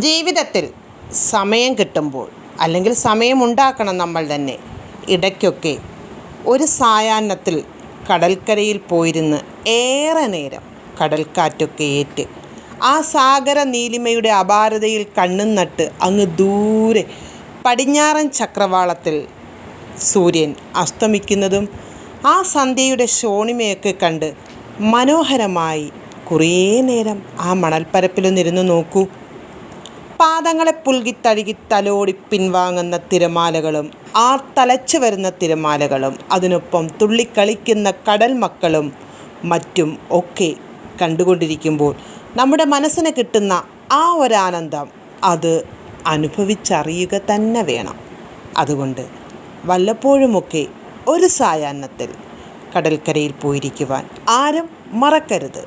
ജീവിതത്തിൽ സമയം കിട്ടുമ്പോൾ അല്ലെങ്കിൽ സമയമുണ്ടാക്കണം നമ്മൾ തന്നെ ഇടയ്ക്കൊക്കെ ഒരു സായാഹ്നത്തിൽ കടൽക്കരയിൽ പോയിരുന്ന് ഏറെ നേരം കടൽക്കാറ്റൊക്കെ ഏറ്റ് ആ സാഗര നീലിമയുടെ അപാരതയിൽ കണ്ണും നട്ട് അങ്ങ് ദൂരെ പടിഞ്ഞാറൻ ചക്രവാളത്തിൽ സൂര്യൻ അസ്തമിക്കുന്നതും ആ സന്ധ്യയുടെ ശോണിമയൊക്കെ കണ്ട് മനോഹരമായി കുറേ നേരം ആ മണൽപ്പരപ്പിലൊന്നിരുന്ന് നോക്കൂ. പാദങ്ങളെ പുൽകി തഴുകി തലോടി പിൻവാങ്ങുന്ന തിരമാലകളും ആർ തലച്ചു വരുന്ന തിരമാലകളും അതിനൊപ്പം തുള്ളിക്കളിക്കുന്ന കടൽ മക്കളും മറ്റും ഒക്കെ കണ്ടുകൊണ്ടിരിക്കുമ്പോൾ നമ്മുടെ മനസ്സിന് കിട്ടുന്ന ആ ഒരാനന്ദം അത് അനുഭവിച്ചറിയുക തന്നെ വേണം. അതുകൊണ്ട് വല്ലപ്പോഴുമൊക്കെ ഒരു സായാഹ്നത്തിൽ കടൽക്കരയിൽ പോയിരിക്കുവാൻ ആരും മറക്കരുത്.